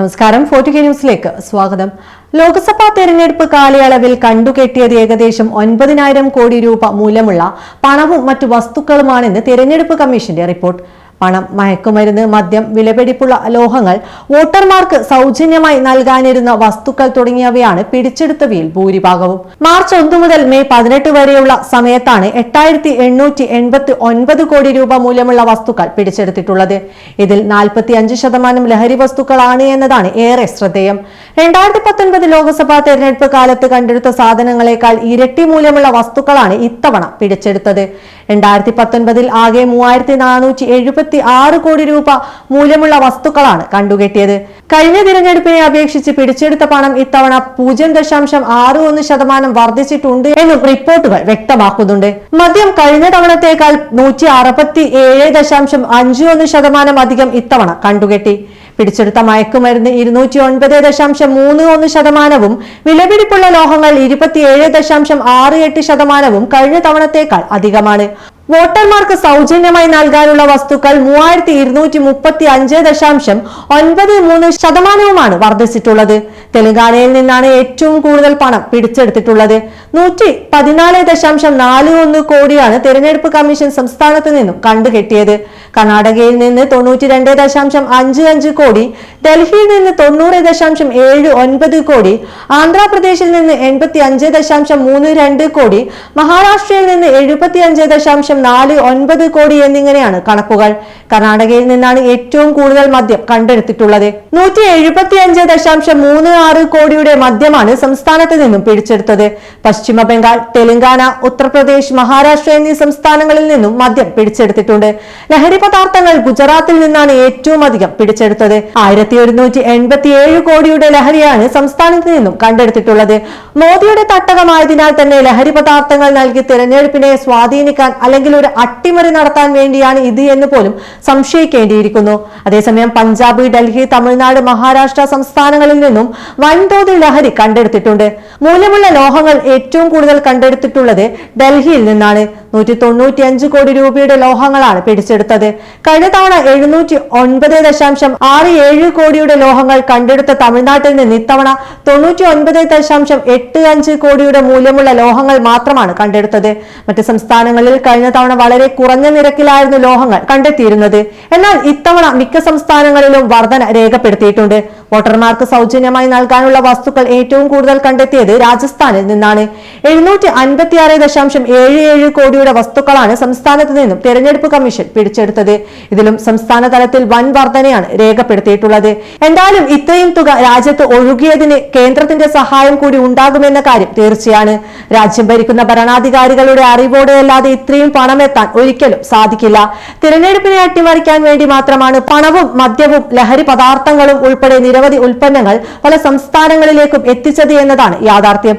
നമസ്കാരം. Forty K ന്യൂസിലേക്ക് സ്വാഗതം. ലോക്സഭാ തെരഞ്ഞെടുപ്പ് കാലയളവിൽ കണ്ടുകെട്ടിയത് ഏകദേശം ഒൻപതിനായിരം കോടി രൂപ മൂല്യമുള്ള പണവും മറ്റു വസ്തുക്കളുമാണെന്ന് തെരഞ്ഞെടുപ്പ് കമ്മീഷന്റെ റിപ്പോർട്ട്. പണം മയക്കുമരുന്ന് മദ്യം വിലപിടിപ്പുള്ള ലോഹങ്ങൾ വോട്ടർമാർക്ക് സൗജന്യമായി നൽകാനിരുന്ന വസ്തുക്കൾ തുടങ്ങിയവയാണ് പിടിച്ചെടുത്തവയിൽ ഭൂരിഭാഗവും. മാർച്ച് ഒന്ന് മുതൽ മെയ് പതിനെട്ട് വരെയുള്ള സമയത്താണ് എട്ടായിരത്തി എണ്ണൂറ്റി എൺപത്തി ഒൻപത് കോടി രൂപ മൂല്യമുള്ള വസ്തുക്കൾ പിടിച്ചെടുത്തിട്ടുള്ളത്. ഇതിൽ നാൽപ്പത്തി അഞ്ച് ശതമാനം ലഹരി വസ്തുക്കളാണ് എന്നതാണ് ഏറെ ശ്രദ്ധേയം. രണ്ടായിരത്തി പത്തൊൻപത് ലോക്സഭാ തെരഞ്ഞെടുപ്പ് കാലത്ത് കണ്ടെടുത്ത സാധനങ്ങളെക്കാൾ ഇരട്ടി മൂല്യമുള്ള വസ്തുക്കളാണ് ഇത്തവണ പിടിച്ചെടുത്തത്. രണ്ടായിരത്തി പത്തൊൻപതിൽ ആകെ മൂവായിരത്തി നാനൂറ്റി എഴുപത്തി ആറ് കോടി രൂപ മൂല്യമുള്ള വസ്തുക്കളാണ് കണ്ടുകെട്ടിയത്. കഴിഞ്ഞ തിരഞ്ഞെടുപ്പിനെ അപേക്ഷിച്ച് പിടിച്ചെടുത്ത പണം ഇത്തവണ പൂജ്യം ദശാംശം ആറ് ഒന്ന് ശതമാനം വർദ്ധിച്ചിട്ടുണ്ട് എന്നും റിപ്പോർട്ടുകൾ വ്യക്തമാക്കുന്നുണ്ട്. മദ്യം കഴിഞ്ഞ തവണത്തേക്കാൾ നൂറ്റി അറുപത്തി ഏഴ് ദശാംശം അഞ്ച് ഒന്ന് ശതമാനം അധികം ഇത്തവണ കണ്ടുകെട്ടി. പിടിച്ചെടുത്ത മയക്കുമരുന്ന് ഇരുന്നൂറ്റി ഒൻപത് ദശാംശം മൂന്ന് ഒന്ന് ശതമാനവും വിലപിടിപ്പുള്ള ലോഹങ്ങൾ ഇരുപത്തിയേഴ് ദശാംശം ആറ് എട്ട് ശതമാനവും കഴിഞ്ഞ തവണത്തേക്കാൾ അധികമാണ്. വോട്ടർമാർക്ക് സൗജന്യമായി നൽകാനുള്ള വസ്തുക്കൾ മൂവായിരത്തി ഇരുന്നൂറ്റി മുപ്പത്തി അഞ്ച് ദശാംശം ഒൻപത് മൂന്ന് ശതമാനവുമാണ് വർദ്ധിച്ചിട്ടുള്ളത്. തെലങ്കാനയിൽ നിന്നാണ് ഏറ്റവും കൂടുതൽ പണം പിടിച്ചെടുത്തിട്ടുള്ളത്. നൂറ്റി പതിനാല് ദശാംശം നാല് ഒന്ന് കോടിയാണ് തെരഞ്ഞെടുപ്പ് കമ്മീഷൻ സംസ്ഥാനത്ത് നിന്നും കണ്ടുകെട്ടിയത്. കർണാടകയിൽ നിന്ന് തൊണ്ണൂറ്റി രണ്ട് ദശാംശം അഞ്ച് അഞ്ച് കോടി ഡൽഹിയിൽ നിന്ന് തൊണ്ണൂറ് ദശാംശം ഏഴ് ഒൻപത് കോടി ആന്ധ്രാപ്രദേശിൽ നിന്ന് എൺപത്തി അഞ്ച് ദശാംശം മൂന്ന് രണ്ട് കോടി മഹാരാഷ്ട്രയിൽ നിന്ന് എഴുപത്തി അഞ്ച് ദശാംശം നാല് ഒൻപത് കോടി എന്നിങ്ങനെയാണ് കണക്കുകൾ. കർണാടകയിൽ നിന്നാണ് ഏറ്റവും കൂടുതൽ മദ്യം കണ്ടെടുത്തിട്ടുള്ളത്. നൂറ്റി എഴുപത്തി അഞ്ച് ദശാംശം മൂന്ന് ആറ് കോടിയുടെ മദ്യമാണ് സംസ്ഥാനത്ത് നിന്നും പിടിച്ചെടുത്തത്. പശ്ചിമ ബംഗാൾ തെലങ്കാന ഉത്തർപ്രദേശ് മഹാരാഷ്ട്ര എന്നീ സംസ്ഥാനങ്ങളിൽ നിന്നും മദ്യം പിടിച്ചെടുത്തിട്ടുണ്ട്. ലഹരി പദാർത്ഥങ്ങൾ ഗുജറാത്തിൽ നിന്നാണ് ഏറ്റവും അധികം പിടിച്ചെടുത്തത്. ആയിരത്തി ഒരുന്നൂറ്റി എൺപത്തി ഏഴ് കോടിയുടെ ലഹരിയാണ് സംസ്ഥാനത്ത് നിന്നും കണ്ടെടുത്തിട്ടുള്ളത്. മോദിയുടെ തട്ടകമായതിനാൽ തന്നെ ലഹരി പദാർത്ഥങ്ങൾ നൽകി തിരഞ്ഞെടുപ്പിനെ സ്വാധീനിക്കാൻ അല്ലെങ്കിൽ ഒരു അട്ടിമറി നടത്താൻ വേണ്ടിയാണ് ഇത് എന്ന് പോലും സംശയിക്കേണ്ടിയിരിക്കുന്നു. അതേസമയം പഞ്ചാബ് ഡൽഹി തമിഴ്നാട് മഹാരാഷ്ട്ര സംസ്ഥാനങ്ങളിൽ നിന്നും വൻതോതിൽ ലഹരി കണ്ടെടുത്തിട്ടുണ്ട്. മൂല്യമുള്ള ലോഹങ്ങൾ ഏറ്റവും കൂടുതൽ കണ്ടെടുത്തിട്ടുള്ളത് ഡൽഹിയിൽ നിന്നാണ്. നൂറ്റി തൊണ്ണൂറ്റി അഞ്ച് കോടി രൂപയുടെ ലോഹങ്ങളാണ് പിടിച്ചെടുത്തത്. കഴിഞ്ഞ തവണ എഴുന്നൂറ്റി ഒൻപത് ദശാംശം ആറ് ഏഴ് കോടിയുടെ ലോഹങ്ങൾ കണ്ടെടുത്ത തമിഴ്നാട്ടിൽ നിന്ന് ഇത്തവണ തൊണ്ണൂറ്റി ഒൻപത് ദശാംശം എട്ട് അഞ്ച് കോടിയുടെ മൂല്യമുള്ള ലോഹങ്ങൾ മാത്രമാണ് കണ്ടെടുത്തത്. മറ്റ് സംസ്ഥാനങ്ങളിൽ കഴിഞ്ഞ തവണ വളരെ കുറഞ്ഞ നിരക്കിലായിരുന്നു ലോഹങ്ങൾ കണ്ടെത്തിയിരുന്നത്. എന്നാൽ ഇത്തവണ മിക്ക സംസ്ഥാനങ്ങളിലും വർധന രേഖപ്പെടുത്തിയിട്ടുണ്ട്. വോട്ടർമാർക്ക് സൗജന്യമായി നൽകാനുള്ള വസ്തുക്കൾ ഏറ്റവും കൂടുതൽ കണ്ടെത്തിയത് രാജസ്ഥാനിൽ നിന്നാണ്. എഴുന്നൂറ്റി അൻപത്തിയാറ് ദശാംശം ഏഴ് ഏഴ് കോടിയുടെ വസ്തുക്കളാണ് സംസ്ഥാനത്ത് നിന്നും തെരഞ്ഞെടുപ്പ് കമ്മീഷൻ പിടിച്ചെടുത്തത്. ഇതിലും സംസ്ഥാന തലത്തിൽ വൻ വർധനയാണ് രേഖപ്പെടുത്തിയിട്ടുള്ളത്. എന്തായാലും ഇത്രയും തുക രാജ്യത്ത് ഒഴുകിയതിന് കേന്ദ്രത്തിന്റെ സഹായം കൂടി ഉണ്ടാകുമെന്ന കാര്യം തീർച്ചയാണ്. രാജ്യം ഭരിക്കുന്ന ഭരണാധികാരികളുടെ അറിവോടെയല്ലാതെ ഇത്രയും പണം എത്താൻ ഒരിക്കലും സാധിക്കില്ല. തിരഞ്ഞെടുപ്പിനെ അട്ടിമറിക്കാൻ വേണ്ടി മാത്രമാണ് പണവും മദ്യവും ലഹരി പദാർത്ഥങ്ങളും ഉൾപ്പെടെ നിരവധി ഉൽപ്പന്നങ്ങൾ പല സംസ്ഥാനങ്ങളിലേക്കും എത്തിച്ചത് എന്നതാണ് യാഥാർത്ഥ്യം.